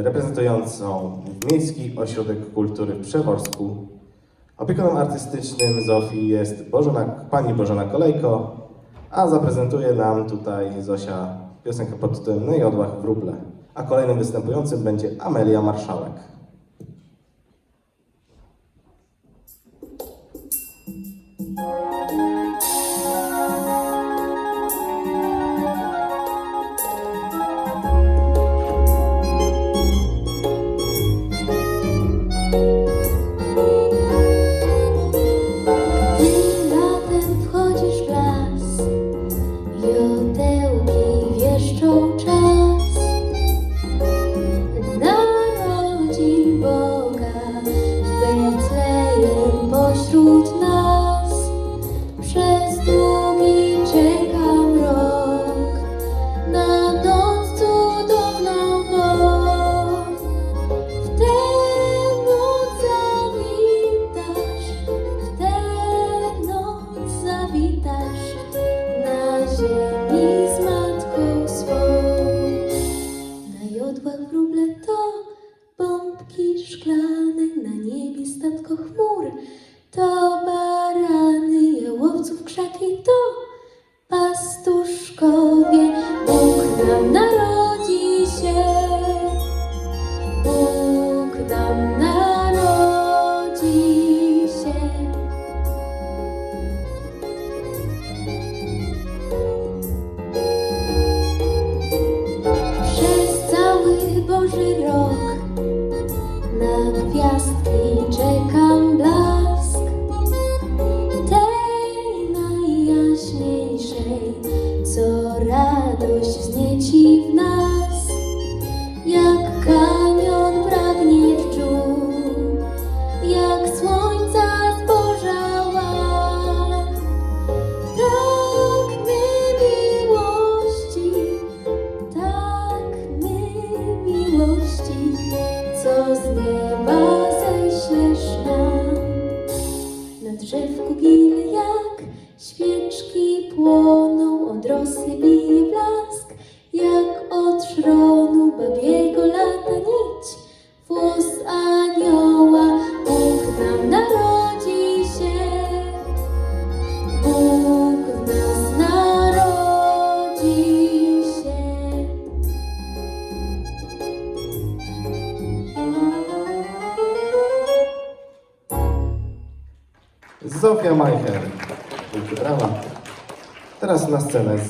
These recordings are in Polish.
reprezentującą Miejski Ośrodek Kultury w Przeworsku. Opiekunem artystycznym Zofii jest Bożona, pani Bożona Kolejko, a zaprezentuje nam tutaj Zosia piosenkę pod tytułem no Najodłach w ruble. A kolejnym występującym będzie Amelia Marszałek. Bumble to bombki szklane na niebie statko chmur. To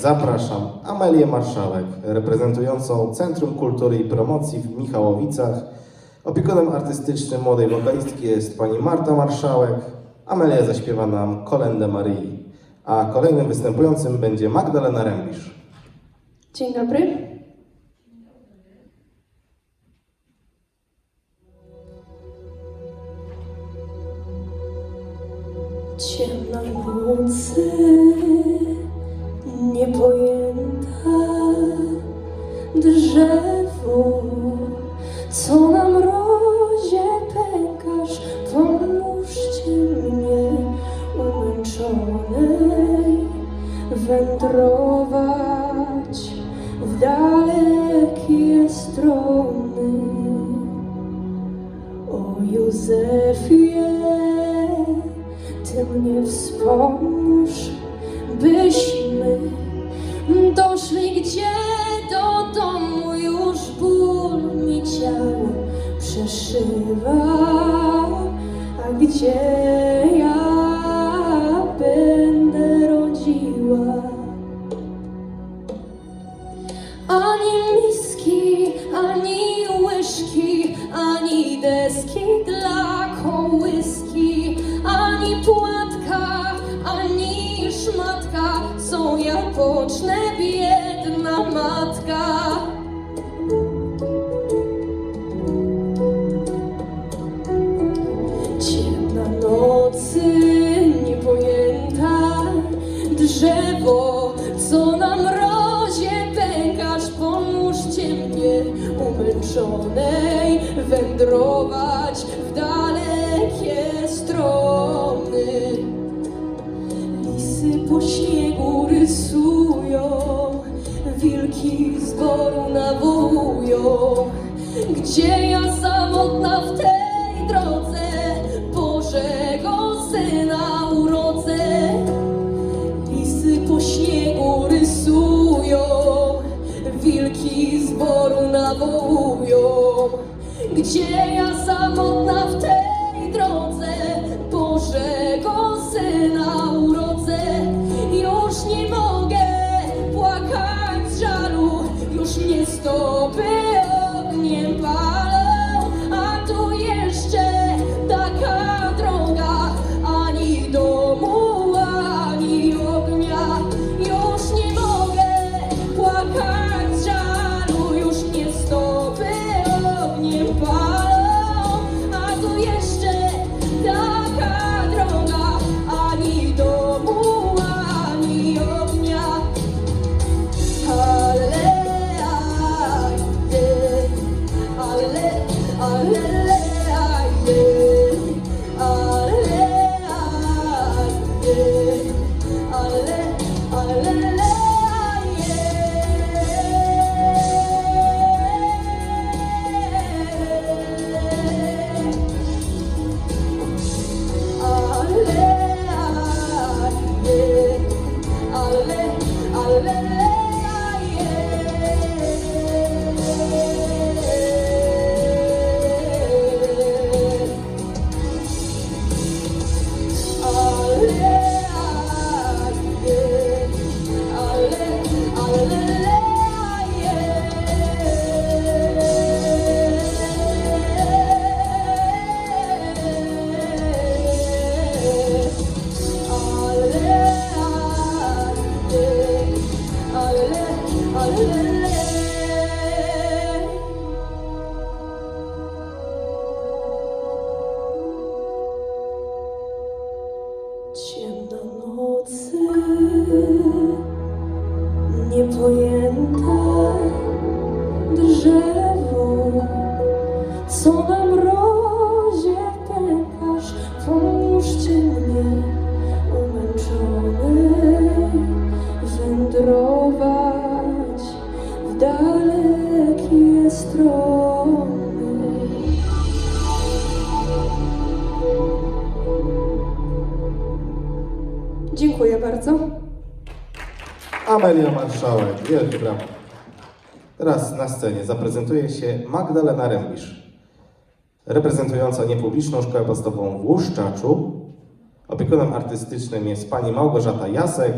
zapraszam Amelię Marszałek, reprezentującą Centrum Kultury i Promocji w Michałowicach. Opiekunem artystycznym młodej wokalistki jest pani Marta Marszałek. Amelia zaśpiewa nam Kolendę Maryi, a kolejnym występującym będzie Magdalena Rębisz. Dzień dobry. ciemnej nocy. żywa, a gdzie po śniegu rysują, wilki z boru nawołują. Gdzie ja samotna w tej drodze, Bożego Syna urodzę? Lisy po śniegu rysują, wilki z boru nawołują. Gdzie ja samotna w tej Dziękuję bardzo. Amelia Marszałek, wielkie brawo. Teraz na scenie zaprezentuje się Magdalena Rębisz, reprezentująca niepubliczną szkołę podstawową w Łuszczaczu. Opiekunem artystycznym jest pani Małgorzata Jasek,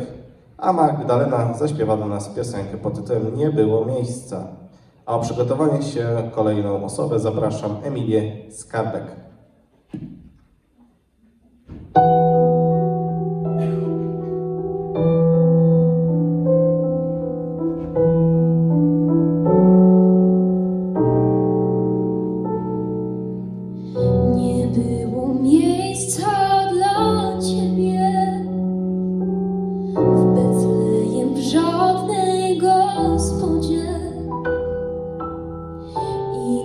a Magdalena zaśpiewa do nas piosenkę pod tytułem Nie było miejsca. A o przygotowanie się kolejną osobę zapraszam Emilię Skarbek.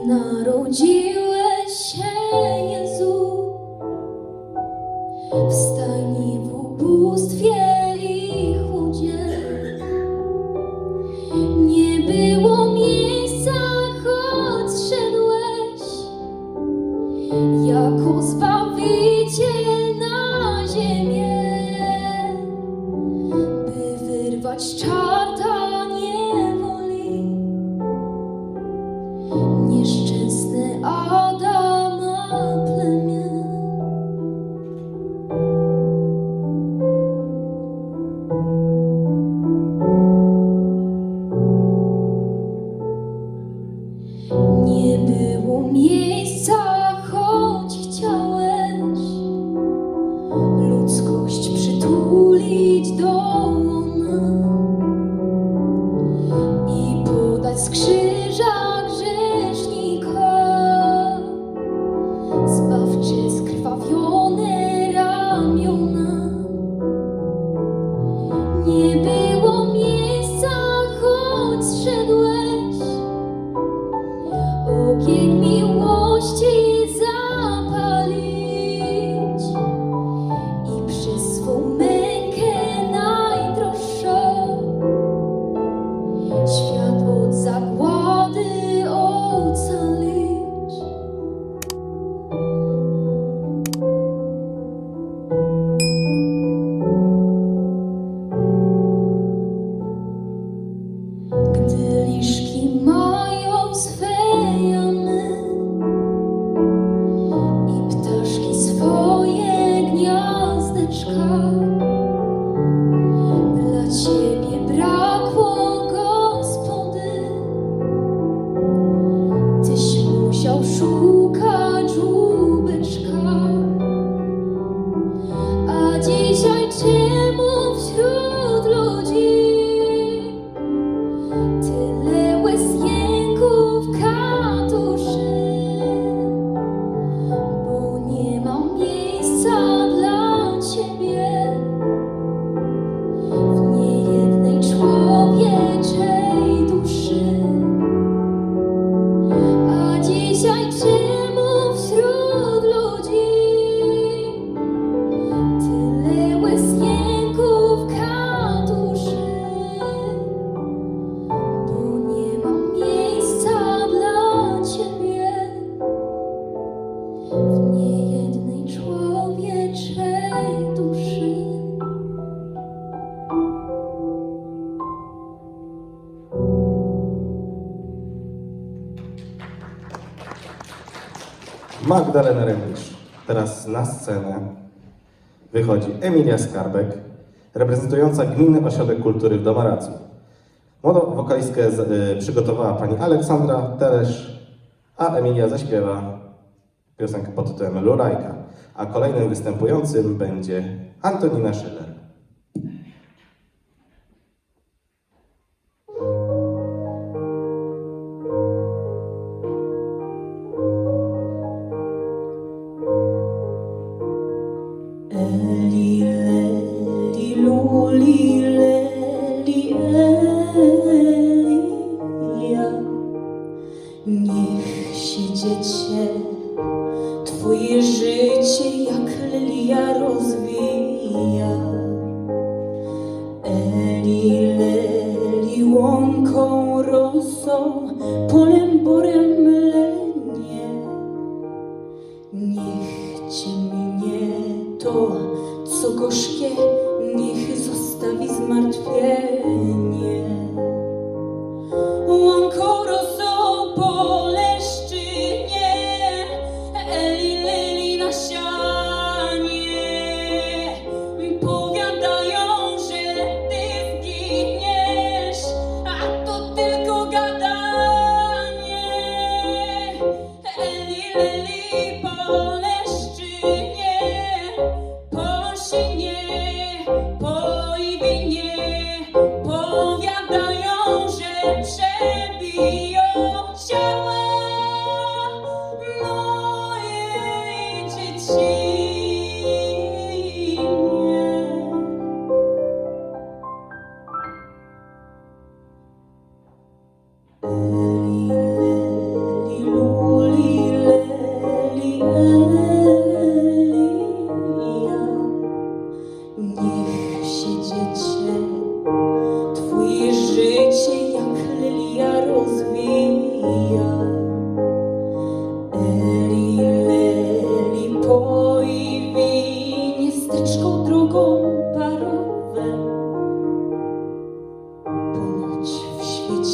Narodziłeś się peaceful. Magdalena Remisz. Teraz na scenę wychodzi Emilia Skarbek, reprezentująca Gminny Ośrodek Kultury w Domaracu. Młodą wokalistkę z, y, przygotowała pani Aleksandra Teresz, a Emilia zaśpiewa piosenkę pod tytułem Lulajka, a kolejnym występującym będzie Antonina Schiller. holy.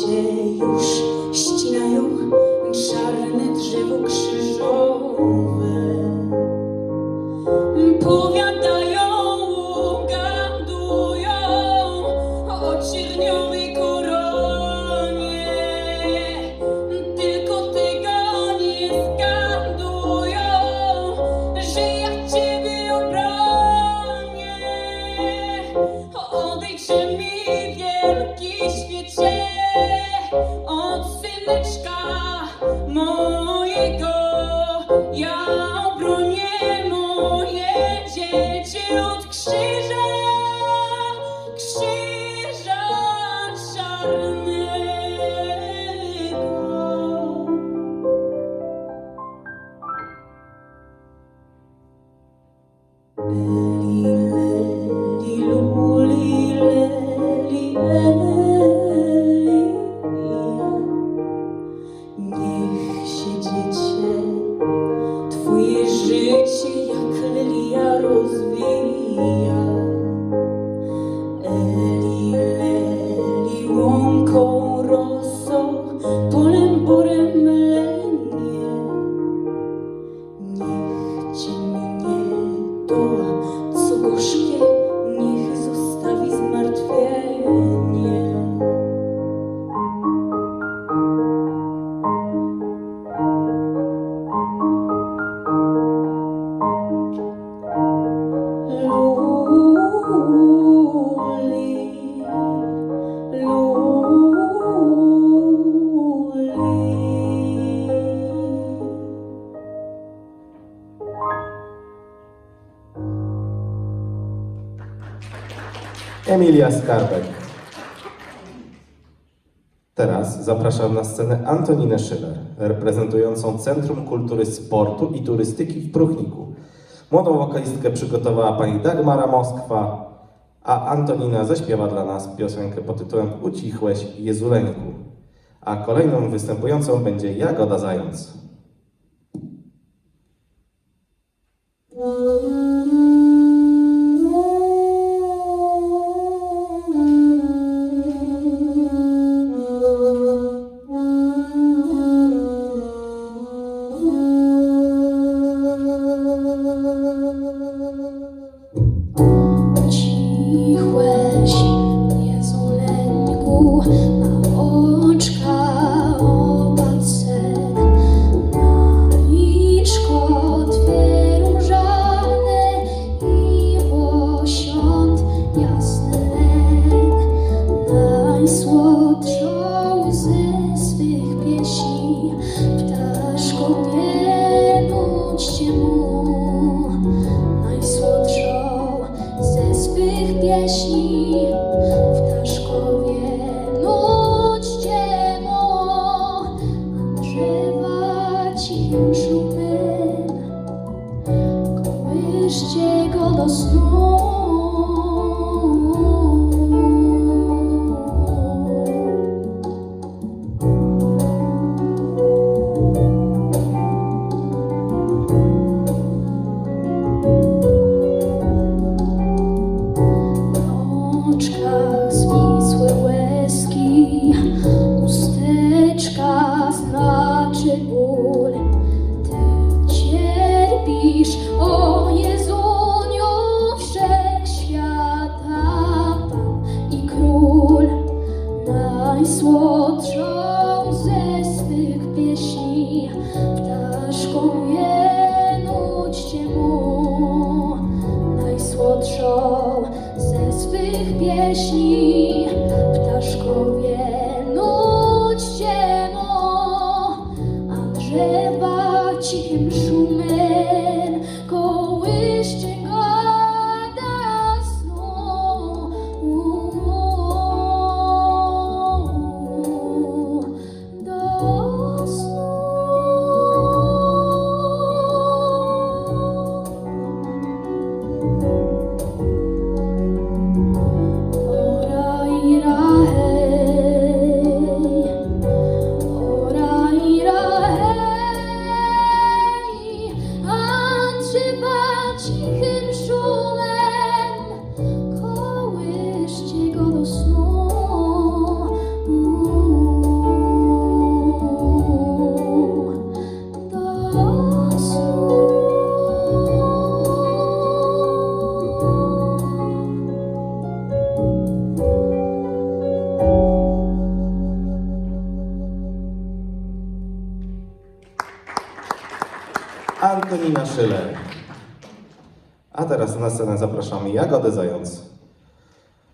也有时。Emilia Skarbek. Teraz zapraszam na scenę Antoninę Szyler, reprezentującą Centrum Kultury Sportu i Turystyki w Pruchniku. Młodą wokalistkę przygotowała pani Dagmara Moskwa, a Antonina zaśpiewa dla nas piosenkę pod tytułem Ucichłeś Jezuleńku. A kolejną występującą będzie Jagoda Zając.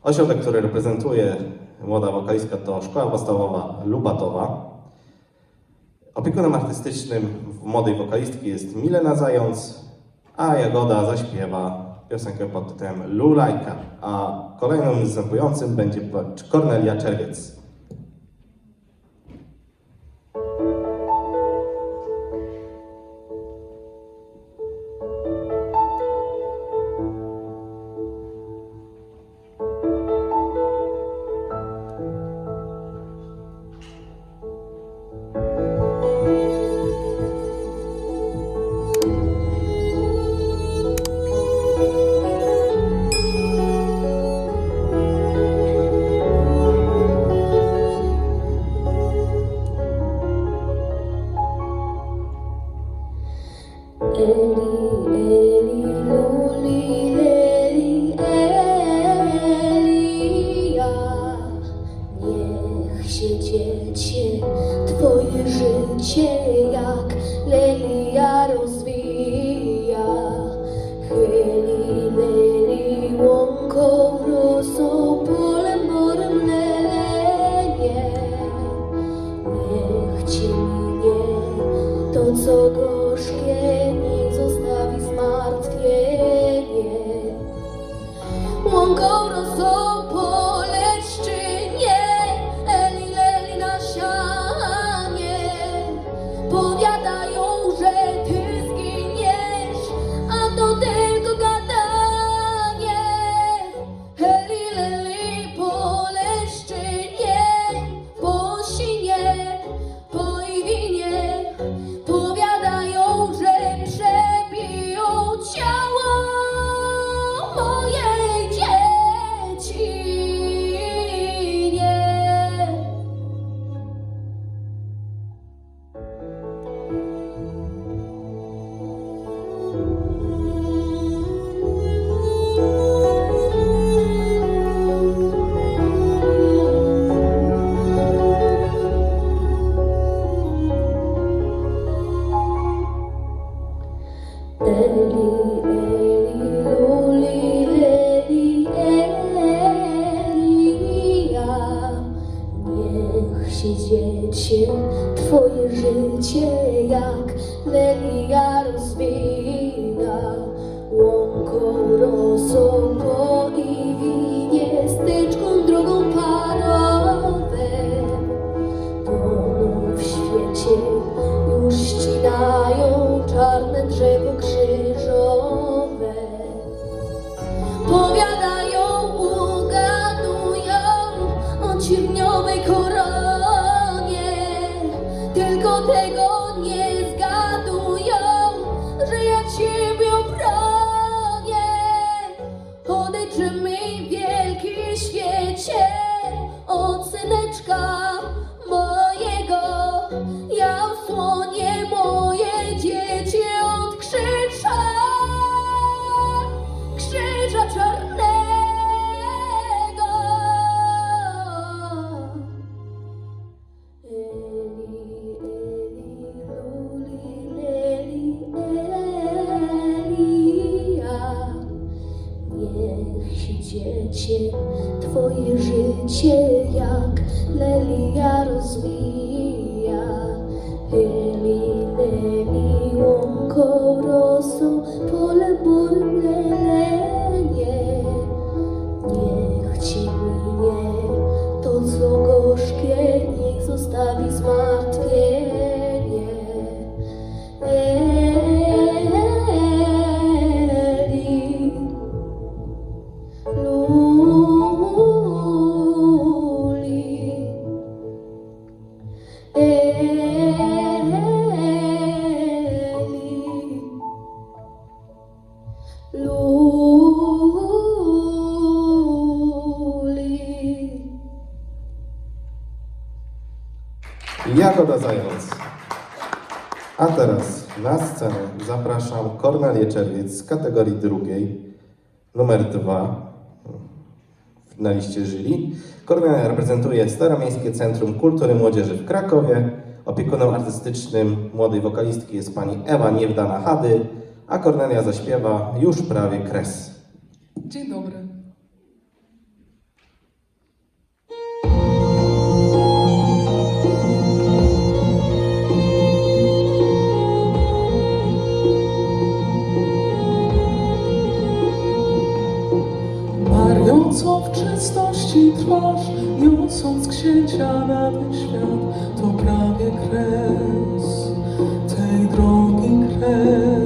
Ośrodek, który reprezentuje młoda wokalistka to Szkoła Podstawowa Lubatowa. Opiekunem artystycznym młodej wokalistki jest Milena Zając, a Jagoda zaśpiewa piosenkę pod tytułem Lulajka, a kolejnym występującym będzie Kornelia Czerwiec. and so long. 所以一切 Jagoda Zając. A teraz na scenę zapraszam Kornelię Czerwiec z kategorii drugiej, numer dwa na liście żyli. Kornelia reprezentuje Staromiejskie Centrum Kultury Młodzieży w Krakowie. Opiekunem artystycznym młodej wokalistki jest pani Ewa Niewdana Hady, a Kornelia zaśpiewa już prawie kres. Dzień dobry. co w czystości trwasz, niosąc księcia na ten świat, to prawie kres tej drogi kres.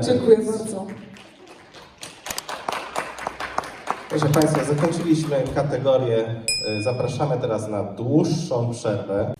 Dziękuję bardzo. Proszę Państwa, zakończyliśmy kategorię. y, Zapraszamy teraz na dłuższą przerwę.